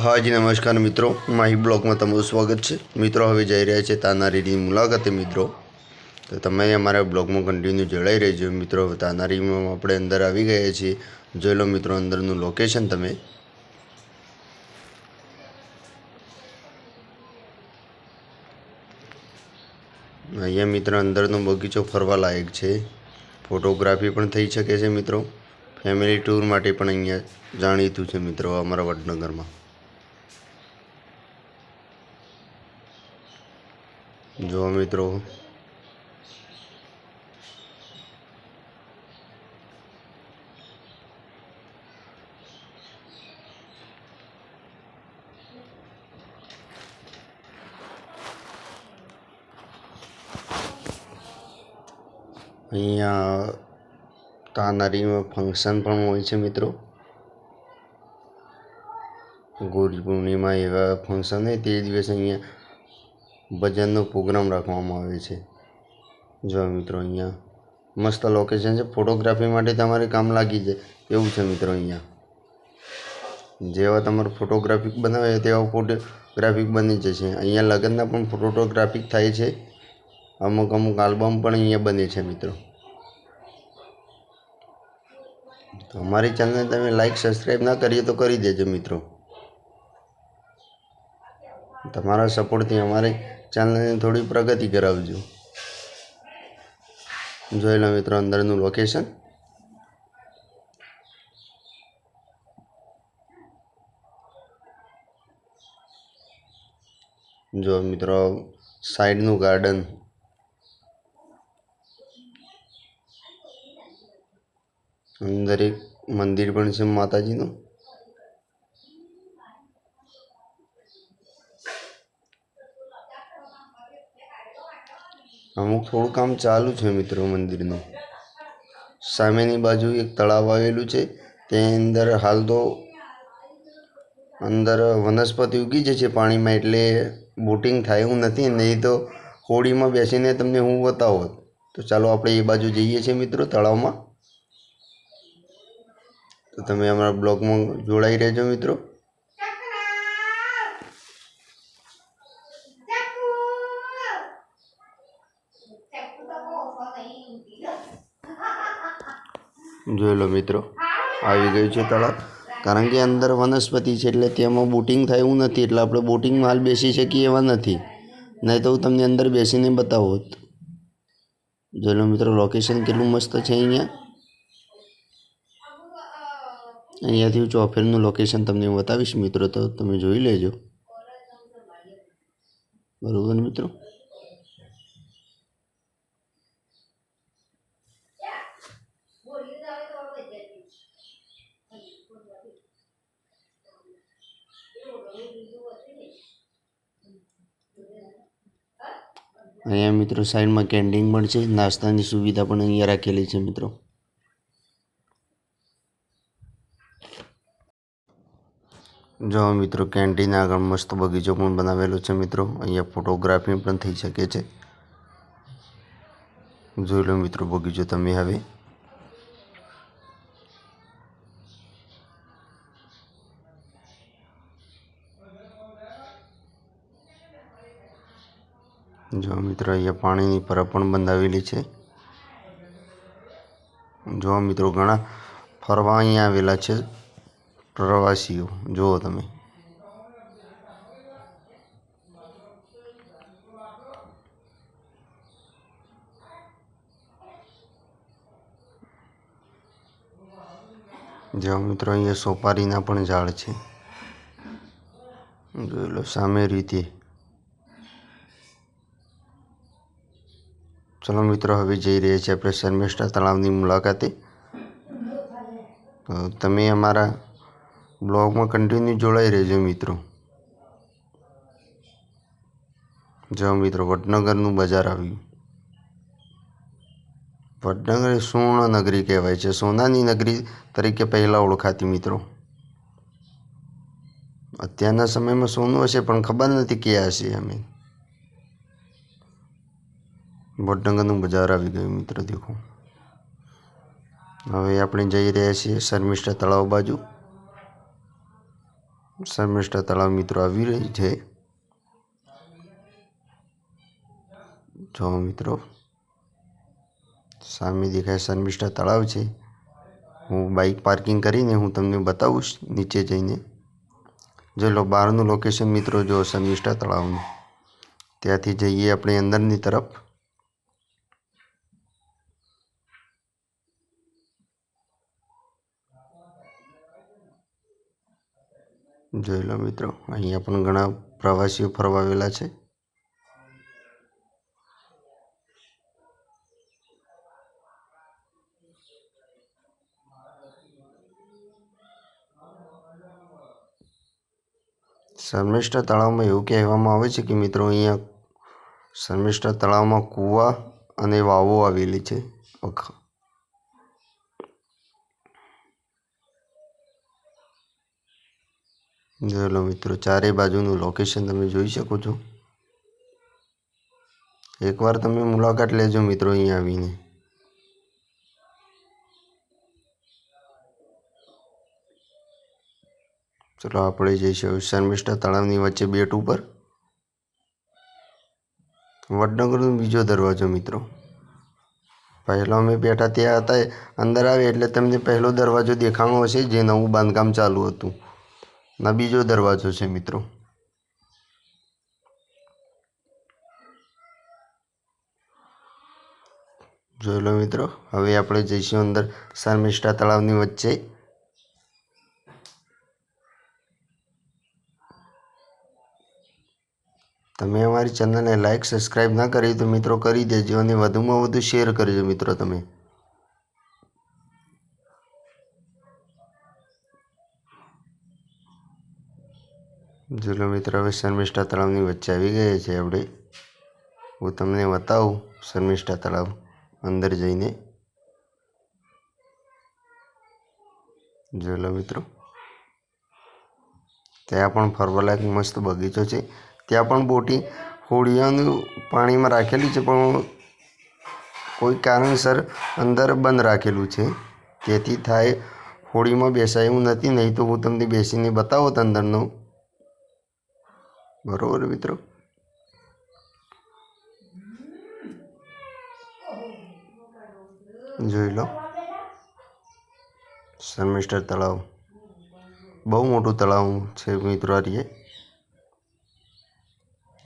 હાજી નમસ્કાર મિત્રો. માહી બ્લોગમાં તમારું સ્વાગત છે. મિત્રો, હવે જઈ રહ્યા છે તાનારીની મુલાકાતે મિત્રો. તો તમે અમારા બ્લોગમાં કન્ટિન્યુ જોડાઈ રહેજો. મિત્રો તાનારીમાં આપણે અંદર આવી ગયા છીએ. જોઈ લો મિત્રો, અંદરનું લોકેશન તમે. અહીંયા મિત્રો, અંદરનો બગીચો ફરવા લાયક છે. ફોટોગ્રાફી પણ થઈ શકે છે મિત્રો. ફેમિલી ટૂર માટે પણ અહીંયા જાણીતું છે મિત્રો, અમારા વડનગરમાં. જો મિત્રો. અહીંયા તાનારીમાં ફંક્શન પણ હોય છે મિત્રો. ગુરુ પૂર્ણિમા એવા ફંક્શન હોય તે દિવસે અહીંયા ભજનનો પ્રોગ્રામ રાખવામાં આવે છે. જો મિત્રો અહીંયા મસ્ત લોકેશન છે. ફોટોગ્રાફી માટે તમારે કામ લાગી જાય. એવું છે મિત્રો અહીંયા. જેવા તમારે ફોટોગ્રાફિક બનાવે તેવા ફોટોગ્રાફિક બની જશે. અહીંયા લગ્નના પણ ફોટોગ્રાફિક થાય છે. અમુક અમુક આલ્બમ પણ અહીંયા બને છે મિત્રો. અમારી ચેનલને તમે લાઈક સબસ્ક્રાઈબ ના કરીએ તો કરી દેજો મિત્રો. તમારા સપોર્ટથી અમારી ચેનલને થોડી પ્રગતિ કરાવજો. જોઈ લો મિત્રો અંદરનું લોકેશન જો મિત્રો સાઈડનું ગાર્ડન અંદર એક મંદિર પણ છે માતાજીનું. અમુક થોડું કામ ચાલુ છે મિત્રો મંદિરનું. સામેની બાજુ એક તળાવ આવેલું છે. તેની અંદર હાલ તો અંદર વનસ્પતિ ઉગી છે પાણીમાં એટલે બોટિંગ થાય એવું નથી નહીં તો હોડીમાં બેસીને તમને હું બતાવો. તો ચાલો આપણે એ બાજુ જઈએ છીએ મિત્રો તળાવમાં. તો તમે અમારા બ્લોગમાં જોડાઈ રહેજો મિત્રો. જોઈ લો મિત્રો, આવી ગયું છે તળાવ કારણ કે અંદર વનસ્પતિ છે એટલે તેમાં બોટિંગ થાય એવું નથી, એટલે આપણે બોટિંગમાં હાલ બેસી શકીએ એવા નથી. નહીં તો હું તમને અંદર બેસીને બતાવો. જોઈ લો મિત્રો લોકેશન કેટલું મસ્ત છે અહીંયા. અહીંયાથી હું ચોફેરનું લોકેશન તમને બતાવીશ મિત્રો, તો તમે જોઈ લેજો. બરાબર મિત્રો? અહીંયા મિત્રો સાઈડમાં કેન્ટીન પણ છે, નાસ્તાની સુવિધા પણ અહીંયા રાખેલી છે મિત્રો. જો મિત્રો કેન્ટીન આગળ મસ્ત બગીચો પણ બનાવેલો છે મિત્રો, અહીંયા ફોટોગ્રાફી પણ થઈ શકે છે. જોઈ લો મિત્રો બગીચો તમે હવે. જો મિત્રો, અહીંયા પાણીની પરબ પણ બંધાવેલી છે. જો મિત્રો, ઘણા ફરવા અહીંયા આવેલા છે પ્રવાસીઓ. જુઓ તમે. જો મિત્રો, અહીંયા સોપારીના પણ ઝાડ છે. જોઈ લો, સામે રીતે ચલો મિત્રો, હવે જઈ રહ્યા છીએ આપણે શર્મિષ્ઠા તળાવની મુલાકાતે. તો તમે અમારા બ્લોગમાં કન્ટિન્યુ જોડાઈ રહેજો મિત્રો. જો મિત્રો, વડનગરનું બજાર આવ્યું. વડનગર સુવર્ણ નગરી કહેવાય છે. સોનાની નગરી તરીકે પહેલાં ઓળખાતી મિત્રો. અત્યારના સમયમાં સોનું હશે, પણ ખબર નથી ક્યાં હશે અમે. વડનગરનું બજાર આવી ગયું મિત્રો, દેખો. હવે આપણે જઈ રહ્યા છીએ શર્મિષ્ઠા તળાવ બાજુ. શર્મિષ્ઠા તળાવ મિત્રો આવી રહી છે. જો મિત્રો, સામે દેખાય શર્મિષ્ઠા તળાવ છે. હું બાઇક પાર્કિંગ કરીને હું તમને બતાવું નીચે જઈને. જો લો બહારનું લોકેશન મિત્રો, જો શર્મિષ્ઠા તળાવનું. ત્યાંથી જઈએ આપણે અંદરની તરફ. જોઈ લો મિત્રો, અહીંયા પણ ઘણા પ્રવાસીઓ ફરવા આવેલા છે. શર્મિષ્ઠા તળાવમાં એવું કહેવામાં આવે છે કે મિત્રો, અહીંયા શર્મિષ્ઠા તળાવમાં કૂવા અને વાવો આવેલી છે. જોઈ લો મિત્રો ચારે બાજુનું લોકેશન તમે જોઈ શકો છો. એકવાર તમે મુલાકાત લેજો મિત્રો અહીંયા આવીને. ચલો, આપણે જઈશું શર્મિષ્ઠા તળાવની વચ્ચે બેટ ઉપર. વડનગરનો બીજો દરવાજો મિત્રો. પહેલો અમે બેઠા ત્યાં હતા અંદર આવે એટલે તમને પહેલો દરવાજો દેખાણો હશે, જે નવું બાંધકામ ચાલુ હતું. ના, બીજો દરવાજો છે મિત્રો. જોઈ લો મિત્રો, હવે આપણે જઈશું અંદર શર્મિષ્ઠા તળાવની વચ્ચે. તમે અમારી ચેનલને લાઈક સબસ્ક્રાઈબ ના કરી તો મિત્રો કરી દેજો અને વધુમાં વધુ શેર કરજો મિત્રો તમે. જોલો મિત્રો, હવે શર્મિષ્ઠા તળાવની વચ્ચે આવી ગયા છે આપણે. હું તમને બતાવું શર્મિષ્ઠા તળાવ અંદર જઈને. જોઈ લો મિત્રો. ત્યાં પણ ફરવાલાયક મસ્ત બગીચો છે. ત્યાં પણ બોટી હોડિયાનું પાણીમાં રાખેલી છે, પણ કોઈ કારણસર અંદર બંધ રાખેલું છે. તેથી થાય હોડીમાં બેસાય એવું નથી, નહીં તો હું તમને બેસીને બતાવો અંદરનો બરાબર મિત્રો? જોઈ લો. શર્મિષ્ઠા તળાવ. બહુ મોટું તળાવ છે મિત્રો આરીએ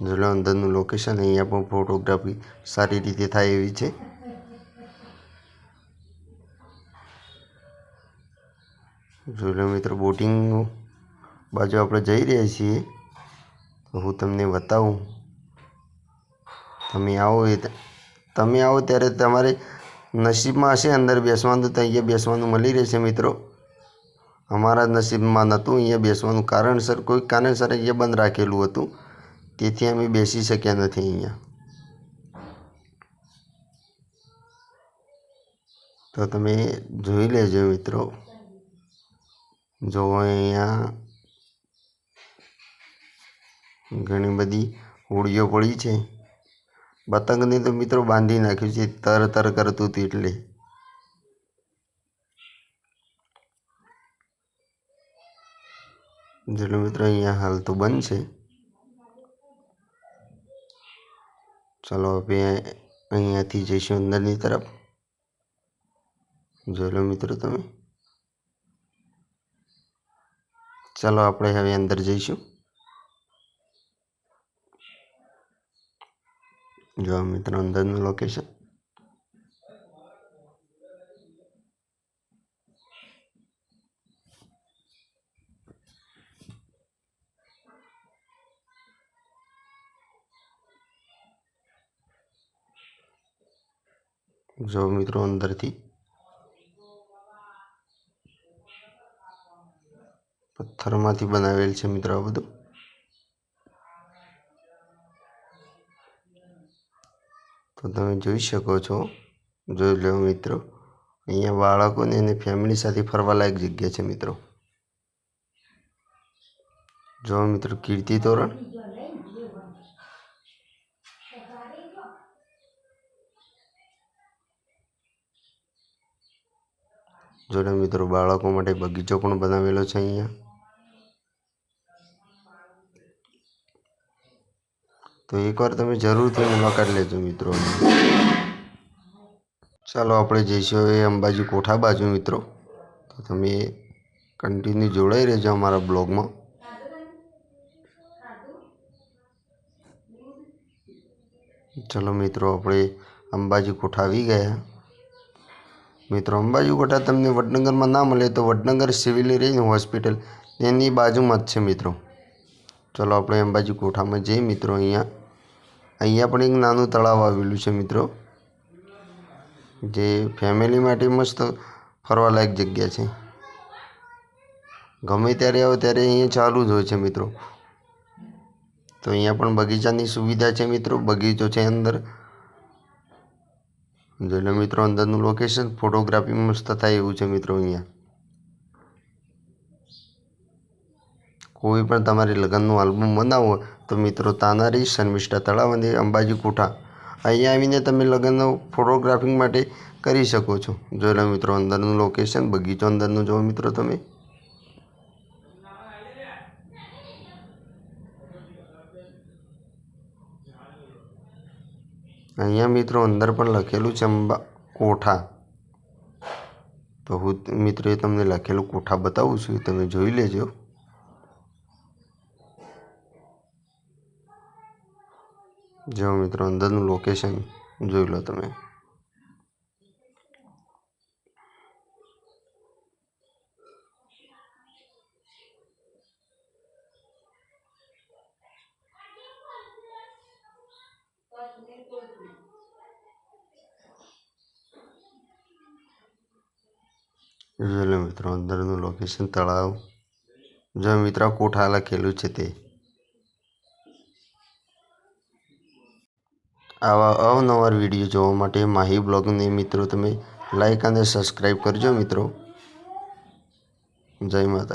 જોઈ અંદરનું લોકેશન અહીંયા પણ ફોટોગ્રાફી સારી રીતે થાય એવી છે. જોઈ લો મિત્રો બોટિંગ બાજુ આપણે જઈ રહ્યા છીએ. હું તમને બતાવું. તમે આવો એ તમે આવો ત્યારે તમારે નસીબમાં હશે અંદર બેસવાનું, તો અહીંયા બેસવાનું મળી રહેશે મિત્રો. અમારા નસીબમાં નહોતું, અહીંયા બેસવાનું કારણસર, કોઈ કારણસર અહીંયા બંધ રાખેલું હતું. તેથી અમે બેસી શક્યા નથી અહીંયા. તો તમે જોઈ લેજો મિત્રો. જો અહીંયા ઘણી બધી હોડીઓ પડી છે. પતંગને તો મિત્રો બાંધી નાખ્યું છે. તર તર કરતું હતું એટલે. જેટલું મિત્રો અહીંયા હાલ તો બંધ છે. ચાલો આપણે અહીંયાથી જઈશું અંદરની તરફ. જોઈ લો મિત્રો તમે. ચાલો આપણે હવે અંદર જઈશું. જો મિત્રો અંદરનું લોકેશન જો મિત્રો અંદરથી પથ્થરમાંથી બનાવેલ છે મિત્રો આ બધું તો તમે જોઈ શકો છો. જોઈ લો મિત્રો. અહીંયા બાળકોને અને ફેમિલી સાથે ફરવા લાયક જગ્યા છે મિત્રો. જો મિત્રો કીર્તિ તોરણ. જોડે મિત્રો બાળકો માટે બગીચો પણ બનાવેલો છે અહીંયા. તો એકવાર તમે જરૂરથી મુલાકાત લેજો મિત્રો. ચાલો આપણે જઈશું એ અંબાજી કોઠા બાજુ મિત્રો. તો તમે કન્ટિન્યુ જોડાઈ રહેજો અમારા બ્લોગમાં. ચલો મિત્રો, આપણે અંબાજી કોઠા આવી ગયા. મિત્રો, અંબાજી કોઠા તમને વડનગરમાં ના મળે તો વડનગર સિવિલ રહીને હોસ્પિટલ એની બાજુમાં જ છે મિત્રો. ચલો આપણે અંબાજી કોઠામાં જઈએ મિત્રો અહીંયા. અહીંયા પણ એક નાનું તળાવ આવેલું છે મિત્રો, જે ફેમિલી માટે મસ્ત ફરવાલાયક જગ્યા છે. ગમે ત્યારે આવો ત્યારે અહીંયા ચાલુ જ હોય છે મિત્રો. તો અહીંયા પણ બગીચાની સુવિધા છે મિત્રો, બગીચો છે અંદર. જોઈ મિત્રો, અંદરનું લોકેશન ફોટોગ્રાફી મસ્ત થાય એવું છે મિત્રો અહીંયા. કોઈ પણ તમારે લગ્નનું આલ્બમ બનાવવું તો મિત્રો, તાનારી શર્મિષ્ઠા તળાવ અને અંબાજી કોઠા. અહીંયા આવીને તમે લગ્નનો ફોટોગ્રાફિંગ માટે કરી શકો છો. જોઈ લો મિત્રો, અંદરનું લોકેશન બગીચો અંદરનું જુઓ મિત્રો તમે. અહીંયા મિત્રો અંદર પણ લખેલું છે અંબા કોઠા. તો હું મિત્રો એ તમને લખેલું કોઠા બતાવું છું તમે જોઈ લેજો. જો મિત્રો, અંદરનું લોકેશન જોઈ લો તમે. જોઈ લો મિત્રો, અંદરનું લોકેશન તળાવ. જો મિત્રો કોઠા લખેલું છે તે. આવા અવનવાર વીડિયો જોવા માટે માહી બ્લોગને મિત્રો તમે લાઈક અને સબસ્ક્રાઈબ કરજો મિત્રો. જય માતા